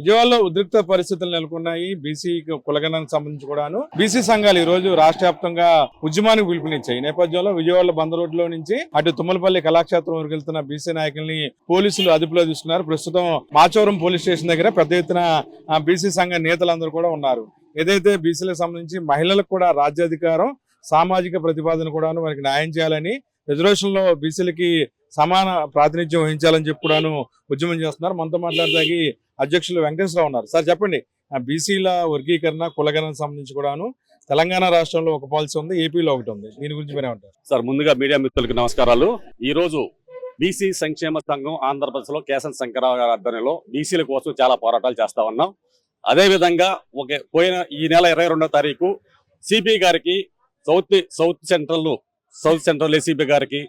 విజయవాడలో ఉద్రిక్త పరిస్థితులు నెలకొన్నాయి. బీసీ కులగణానికి సంబంధించి కూడాను బీసీ సంఘాలు ఈ రోజు రాష్ట్ర వ్యాప్తంగా ఉద్యమానికి పిలుపునిచ్చాయి. నేపథ్యంలో విజయవాడలో బంద రోడ్లో నుంచి అటు తుమ్మలపల్లి కళాక్షేత్రం వరకు వెళ్తున్న బీసీ నాయకుల్ని పోలీసులు అదుపులో తీసుకున్నారు. ప్రస్తుతం మాచవరం పోలీస్ స్టేషన్ దగ్గర పెద్ద ఎత్తున బీసీ సంఘ నేతలందరూ కూడా ఉన్నారు. ఏదైతే బీసీలకు సంబంధించి మహిళలకు కూడా రాజ్యాధికారం సామాజిక ప్రతిపాదన కూడాను వారికి న్యాయం చేయాలని రిజర్వేషన్లో బీసీలకి సమాన ప్రాతినిధ్యం వహించాలని చెప్పి కూడాను ఉద్యమం చేస్తున్నారు. మనతో మాట్లాడడానికి అధ్యక్షులు వెంకటేశ్వరరావు ఉన్నారు. సార్ చెప్పండి. ఆ బీసీల వర్గీకరణ కులగణకు సంబంధించి కూడాను తెలంగాణ రాష్ట్రంలో ఒక పాలసీ ఉంది ఏపీలో ఒకటి ఉంది. దీని గురించి మీరే ఉంటారు సార్ ముందుగా మీడియా మిత్రులకు నమస్కారాలు. ఈ రోజు బీసీ సంక్షేమ సంఘం ఆంధ్రప్రదేశ్లో లో శంకరరావు గారి ఆధ్వర్యంలో బీసీల కోసం చాలా పోరాటాలు చేస్తా ఉన్నాం. అదేవిధంగా ఒక పోయిన ఈ నెల ఇరవై రెండో తారీఖు సిపి గారికి south south central south central ACB గారికి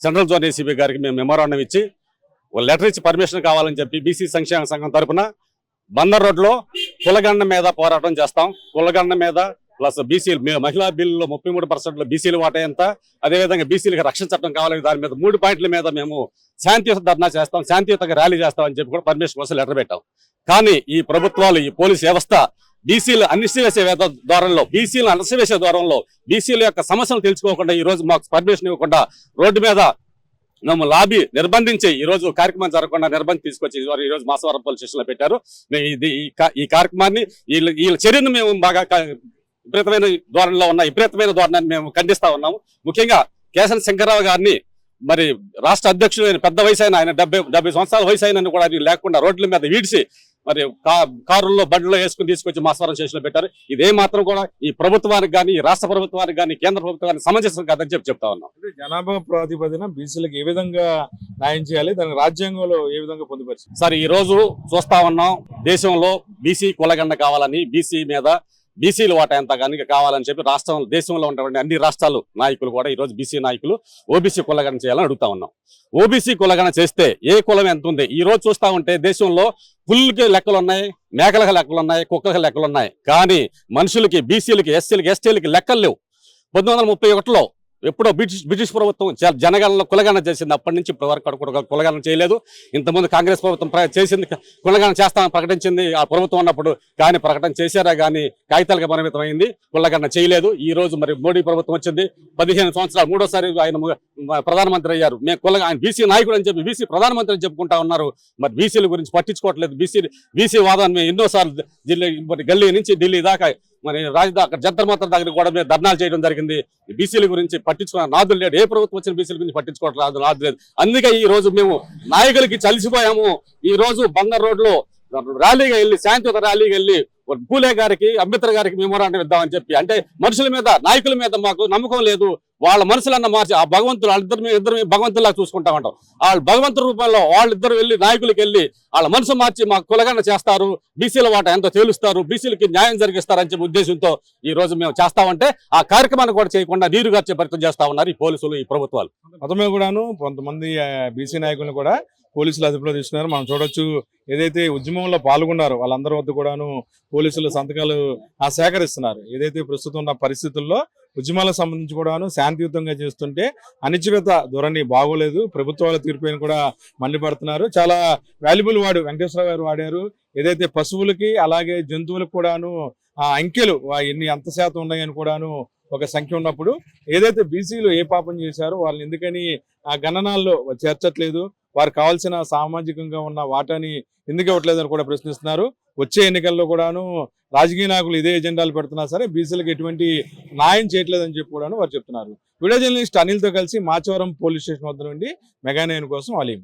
సెంట్రల్ జోన్ ఏసీబీ గారికి మేము మెమోరాండం ఇచ్చి ఒక లెటర్ ఇచ్చి పర్మిషన్ కావాలని చెప్పి బీసీ సంక్షేమ సంఘం తరఫున బందర్ రోడ్లో కులగండ మీద పోరాటం చేస్తాం. కులగండ మీద ప్లస్ బీసీలు మహిళా బిల్లులో ముప్పై మూడు పర్సెంట్లో బీసీలు వాటా ఎంత అదేవిధంగా బీసీలకు రక్షణ చట్టం కావాలని దాని మీద మూడు పాయింట్ల మీద మేము శాంతియుత ధర్నా చేస్తాం శాంతియుతంగా ర్యాలీ చేస్తామని చెప్పి కూడా పర్మిషన్ కోసం లెటర్ పెట్టాం. కానీ ఈ ప్రభుత్వాలు ఈ పోలీస్ వ్యవస్థ బీసీలు అణిసివేసే ద్వారంలో బీసీలు అణసివేసే ద్వారంలో బీసీల యొక్క సమస్యలు తెలుసుకోకుండా ఈ రోజు మాకు పర్మిషన్ ఇవ్వకుండా రోడ్డు మీద లాబీ నిర్బంధించి ఈ రోజు కార్యక్రమం జరగకుండా నిర్బంధం తీసుకొచ్చి ఈ రోజు మాసవరం పోలీస్ స్టేషన్లో పెట్టారు ఇది ఈ ఈ కార్యక్రమాన్ని వీళ్ళ వీళ్ళ చర్యను మేము బాగా విపరీతమైన ధోరణిలో ఉన్న విపరీతమైన ధోరణాన్ని మేము ఖండిస్తా ఉన్నాము. ముఖ్యంగా కేశన్ శంకరరావు గారిని మరి రాష్ట్ర అధ్యక్షుడు పెద్ద వయసు అయిన ఆయన డెబ్బై డెబ్బై సంవత్సరాల వయసు అయిన కూడా లేకుండా రోడ్ల మీద వీడిసి మరి కారుల్లో బండ్లో వేసుకుని తీసుకొచ్చి మాస్వరం స్టేషన్లో పెట్టారు. ఇదే మాత్రం కూడా ఈ ప్రభుత్వానికి కానీ ఈ రాష్ట్ర ప్రభుత్వానికి కానీ కేంద్ర ప్రభుత్వానికి సమంజసం కాదని చెప్పి చెప్తా ఉన్నాం. జనాభా ప్రాతిపదిన బీసీలకు ఏ విధంగా న్యాయం చేయాలి దాని రాజ్యాంగంలో ఏ విధంగా పొందుపరిచింది సార్ ఈ రోజు చూస్తా ఉన్నాం దేశంలో బీసీ కులగండ కావాలని బీసీ మీద బీసీలు వాటా ఎంత కనుక కావాలని చెప్పి రాష్ట్రం దేశంలో ఉన్నటువంటి అన్ని రాష్ట్రాలు నాయకులు కూడా ఈరోజు బీసీ నాయకులు ఓబీసీ కులగణ చేయాలని అడుగుతా ఉన్నాం. ఓబీసీ కులగణ చేస్తే ఏ కులం ఎంత ఉంది? ఈ రోజు చూస్తా ఉంటే దేశంలో పుల్కి లెక్కలు ఉన్నాయి మేకలకు లెక్కలు ఉన్నాయి కుక్కలకు లెక్కలు ఉన్నాయి. కానీ మనుషులకి బీసీలకి ఎస్సీలకి ఎస్టీలకి లెక్కలు లేవు. పంతొమ్మిది వందల ముప్పై ఒకటిలో ఎప్పుడో బ్రిటిష్ బ్రిటిష్ ప్రభుత్వం జనగణన కులగణన చేసింది. అప్పటి నుంచి ఇప్పటివరకు కూడా కులగణన చేయలేదు. ఇంతకుముందు కాంగ్రెస్ ప్రభుత్వం చేసింది కులగణన చేస్తామని ప్రకటించింది. ఆ ప్రభుత్వం ఉన్నప్పుడు కానీ ప్రకటన చేశారా కానీ కాగితాలకు పరిమితమైంది. కులగణన చేయలేదు. ఈ రోజు మరి మోడీ ప్రభుత్వం వచ్చింది. పదిహేను సంవత్సరాలు మూడోసారి ఆయన ప్రధానమంత్రి అయ్యారు. మేము కుల ఆయన బీసీ నాయకుడు అని చెప్పి బీసీ ప్రధానమంత్రి అని చెప్పుకుంటా ఉన్నారు. మరి బీసీల గురించి పట్టించుకోవట్లేదు. బీసీ బీసీ వాదాన్ని మేము ఎన్నోసార్లు ఢిల్లీ మరి గల్లీ నుంచి ఢిల్లీ దాకా మరి రాజధాని అక్కడ జంతర్ మంతర్ దగ్గర కూడా మేము ధర్నాలు చేయడం జరిగింది. బీసీల గురించి పట్టించుకున్న నాదులు లేడు. ఏ ప్రభుత్వం వచ్చిన బీసీల గురించి పట్టించుకోవడం రాదు నాదు లేదు. అందుకే ఈ రోజు మేము నాయకులకి చలిసిపోయాము. ఈ రోజు బంగారు రోడ్లో ర్యాలీగా వెళ్ళి శాంతియుత ర్యాలీగా వెళ్ళి పూలే గారికి అంబేద్కర్ గారికి మెమోరాండం ఇద్దామని చెప్పి. అంటే మనుషుల మీద నాయకుల మీద మాకు నమ్మకం లేదు. వాళ్ళ మనసులన్న మార్చి ఆ భగవంతులు వాళ్ళిద్దరు మేము ఇద్దరు భగవంతులా చూసుకుంటా ఉంటాం. వాళ్ళు భగవంతుడి రూపంలో వాళ్ళిద్దరు వెళ్ళి నాయకులకి వెళ్ళి వాళ్ళ మనసు మార్చి మా కులగన చేస్తారు. బీసీల వాట ఎంతో తేలుస్తారు. బీసీలకి న్యాయం జరిగిస్తారని చెప్పి ఉద్దేశంతో ఈ రోజు మేము చేస్తామంటే ఆ కార్యక్రమాన్ని కూడా చేయకుండా నీరు గార్చే ప్రయత్నం చేస్తా ఉన్నారు ఈ పోలీసులు ఈ ప్రభుత్వాలు. మొత్తమే కూడాను కొంతమంది బీసీ నాయకులను కూడా పోలీసులు అదుపులో తీసుకున్నారు. మనం చూడొచ్చు ఏదైతే ఉద్యమంలో పాల్గొన్నారో వాళ్ళందరి వద్ద కూడాను పోలీసులు సంతకాలు ఆ సేకరిస్తున్నారు. ఏదైతే ప్రస్తుతం ఉన్న పరిస్థితుల్లో ఉద్యమాలకు సంబంధించి కూడాను శాంతియుతంగా చేస్తుంటే అనిశ్చిత ధోరణి బాగోలేదు. ప్రభుత్వాల తీర్పుని కూడా మండిపడుతున్నారు. చాలా వాల్యుబుల్ వాడు వెంకటేశ్వర గారు వాడారు. ఏదైతే పశువులకి అలాగే జంతువులకు కూడాను ఆ అంకెలు ఎన్ని ఎంత శాతం ఉన్నాయని కూడాను ఒక సంఖ్య ఉన్నప్పుడు ఏదైతే బీసీలు ఏ పాపం చేశారో వాళ్ళని ఎందుకని ఆ గణనాల్లో చేర్చట్లేదు. వారు కావాల్సిన సామాజికంగా ఉన్న వాటాని ఎందుకు ఇవ్వట్లేదని కూడా ప్రశ్నిస్తున్నారు. వచ్చే ఎన్నికల్లో కూడాను రాజకీయ నాయకులు ఇదే ఎజెండాలు పెడుతున్నా సరే బీసీలకు ఎటువంటి న్యాయం చేయట్లేదని చెప్పి కూడాను వారు చెప్తున్నారు. వీడియో జర్నలిస్ట్ అనిల్తో కలిసి మాచవరం పోలీస్ స్టేషన్ వద్ద నుండి మెగానయన్ కోసం అలీం